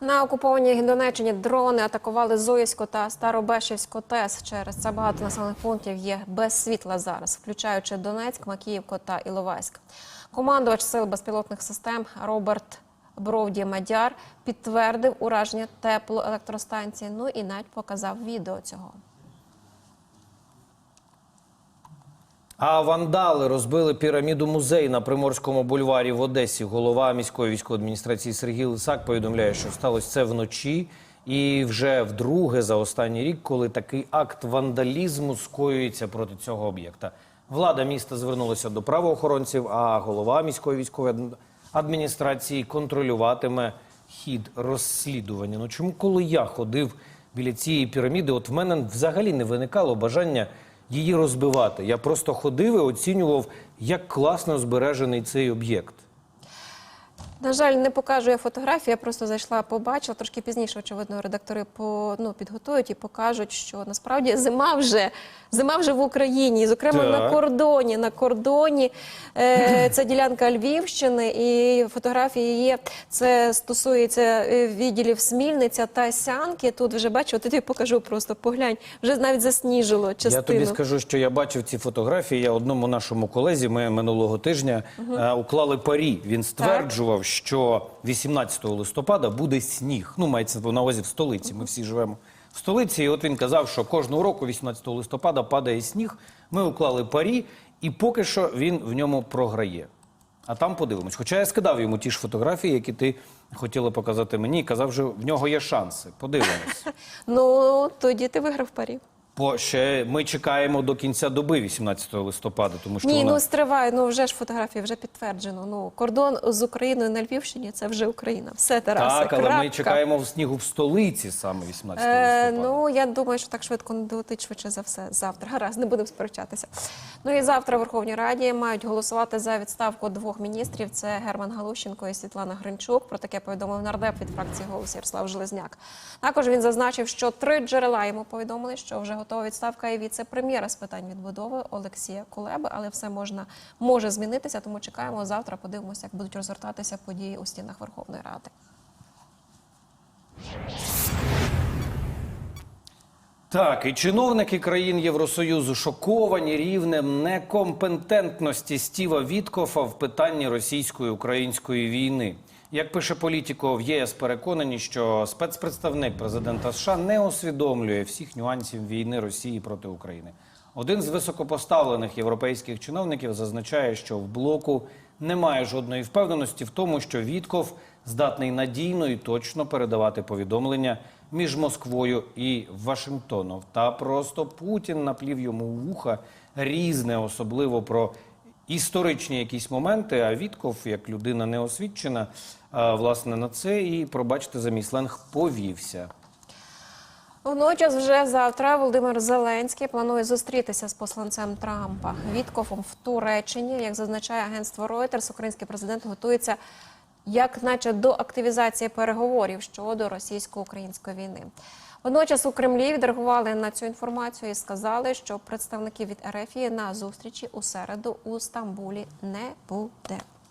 На окупованій Донеччині дрони атакували Зоївську та Старобешівську ТЕС. Через це багато населених пунктів є без світла зараз, включаючи Донецьк, Макіївку та Іловайськ. Командувач сил безпілотних систем Роберт Бровді Мадяр підтвердив ураження теплоелектростанції. Ну і навіть показав відео цього. А вандали розбили піраміду музей на Приморському бульварі в Одесі. Голова міської військової адміністрації Сергій Лисак повідомляє, що сталося це вночі. І вже вдруге за останній рік, коли такий акт вандалізму скоюється проти цього об'єкта. Влада міста звернулася до правоохоронців, а голова міської військової адміністрації контролюватиме хід розслідування. Ну чому, коли я ходив біля цієї піраміди, от в мене взагалі не виникало бажання її розбивати. Я просто ходив і оцінював, як класно збережений цей об'єкт. На жаль, не покажу я фотографії, я просто зайшла, побачила. Трошки пізніше, очевидно, редактори по, ну, підготують і покажуть, що насправді зима вже, зима вже в Україні, і, зокрема на кордоні. На кордоні е, це ділянка Львівщини, і фотографії є. Це стосується е, відділів Смільниця та Сянки. Тут вже бачу, от я тобі покажу просто поглянь. Вже навіть засніжило частину. Я тобі скажу, що я бачив ці фотографії. Я одному нашому колезі ми минулого тижня е, уклали парі. Він стверджував, що 18 листопада буде сніг. Ну, мається на увазі в столиці. Ми всі живемо в столиці. І от він казав, що кожного року, 18 листопада, падає сніг. Ми уклали парі, і поки що він в ньому програє. А там подивимось. Хоча я скидав йому ті ж фотографії, які ти хотіла показати мені, і казав, що в нього є шанси. Подивимось. Ну тоді ти виграв парі. Бо ще ми чекаємо до кінця доби 18 листопада, тому що Ні, вона... ну стривай, ну вже ж фотографії вже підтверджено. Ну кордон з Україною на Львівщині це вже Україна. Все Тарасе, так, але ми чекаємо в снігу в столиці саме 18 Е, листопада. ну я думаю, що так швидко не долетить швидше за все завтра. Гаразд, не будемо сперечатися. Ну і завтра в Верховній Раді мають голосувати за відставку двох міністрів: це Герман Галущенко і Світлана Гринчук. Про таке повідомив нардеп від фракції голос Ярослав Железняк. Також він зазначив, що три джерела йому повідомили, що вже готова відставка і віце-прем'єра з питань відбудови Олексія Кулеби, але все можна може змінитися. Тому чекаємо завтра. Подивимося, як будуть розгортатися події у стінах Верховної Ради. Так, і чиновники країн Євросоюзу шоковані рівнем некомпетентності Стіва Віткофа в питанні російсько-української війни. Як пише політико, в ЄС переконані, що спецпредставник президента США не усвідомлює всіх нюансів війни Росії проти України. Один з високопоставлених європейських чиновників зазначає, що в блоку немає жодної впевненості в тому, що Вітков здатний надійно і точно передавати повідомлення між Москвою і Вашингтоном. Та просто Путін наплів йому вуха різне, особливо про історичні якісь моменти. А Вітков, як людина неосвідчена, власне на це і пробачте за мій сленг повівся. Водночас вже завтра Володимир Зеленський планує зустрітися з посланцем Трампа Віткофом в Туреччині. Як зазначає агентство Reuters, український президент готується як наче до активізації переговорів щодо російсько-української війни. Водночас у Кремлі відреагували на цю інформацію і сказали, що представників від РФ на зустрічі у середу у Стамбулі не буде.